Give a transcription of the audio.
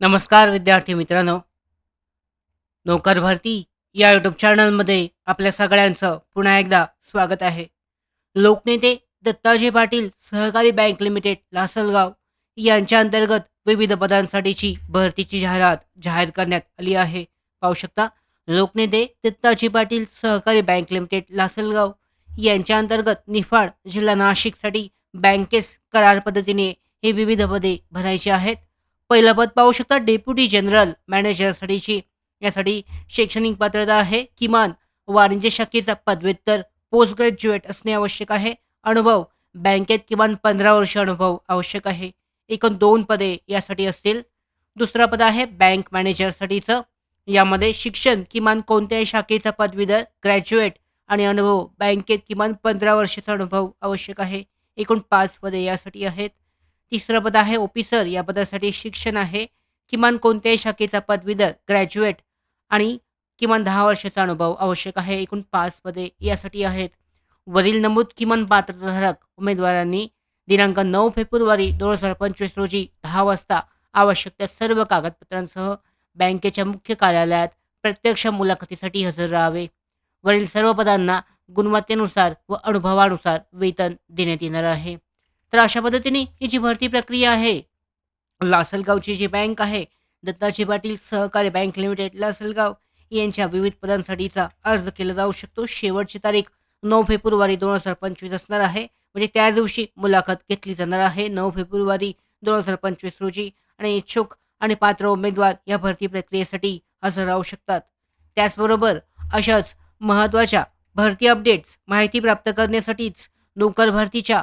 नमस्कार विद्यार्थी मित्रांनो. नोकर भरती या यूट्यूब चॅनलमध्ये आपल्या सगळ्यांचं पुन्हा एकदा स्वागत आहे. लोकनेते दत्ताजी पाटील सहकारी बँक लिमिटेड लासलगाव यांच्या अंतर्गत विविध पदांसाठीची भरतीची जाहिरात जाहीर करण्यात आली आहे. पाहू शकता लोकनेते दत्ताजी पाटील सहकारी बँक लिमिटेड लासलगाव यांच्या अंतर्गत निफाड जिल्हा नाशिकसाठी बँकेस करार पद्धतीने हे विविध पदे भरायची आहेत. पहिलं पद पाहू शकता डेप्युटी जनरल मॅनेजरसाठीची यासाठी शैक्षणिक पात्रता आहे किमान वाणिज्य शाखेचा पदव्युत्तर. पोस्ट ग्रॅज्युएट असणे आवश्यक आहे. अनुभव बँकेत किमान पंधरा वर्ष अनुभव आवश्यक आहे. एकूण दोन पदे यासाठी असतील. दुसरं पद आहे बँक मॅनेजरसाठीचं यामध्ये शिक्षण किमान कोणत्याही शाखेचा पदवीधर ग्रॅज्युएट आणि अनुभव बँकेत किमान पंधरा वर्षाचा अनुभव आवश्यक आहे. एकूण पाच पदे यासाठी आहेत. तिसरं पद आहे ऑफिसर या पदासाठी शिक्षण आहे. किमान कोणत्याही शाखेचा पदवीधर ग्रॅज्युएट आणि किमान दहा वर्षाचा अनुभव आवश्यक आहे. एकूण पाच पदे यासाठी आहेत. वरील नमूद किमान पात्रधारक उमेदवारांनी दिनांक नऊ फेब्रुवारी दोन हजार पंचवीस रोजी दहा वाजता आवश्यक त्या सर्व कागदपत्रांसह बँकेच्या मुख्य कार्यालयात प्रत्यक्ष मुलाखतीसाठी हजर राहावे. वरील सर्व पदांना गुणवत्तेनुसार व अनुभवानुसार वेतन देण्यात येणार आहे. तर अशा पद्धतीने ही जी भरती प्रक्रिया आहे लासलगावची जी बँक आहे दत्ताजी पाटील सहकारी बँक लिमिटेड लासलगाव यांच्या विविध पदांसाठीचा अर्ज केला जाऊ शकतो. शेवटची तारीख नऊ फेब्रुवारी दोन हजार पंचवीस असणार आहे. म्हणजे त्या दिवशी मुलाखत घेतली जाणार आहे. नऊ फेब्रुवारी दोन हजार पंचवीस रोजी आणि इच्छुक आणि पात्र उमेदवार या भरती प्रक्रियेसाठी हजर राहू शकतात. त्याचबरोबर अशाच महत्त्वाच्या भरती अपडेट्स माहिती प्राप्त करण्यासाठीच नोकर भरतीच्या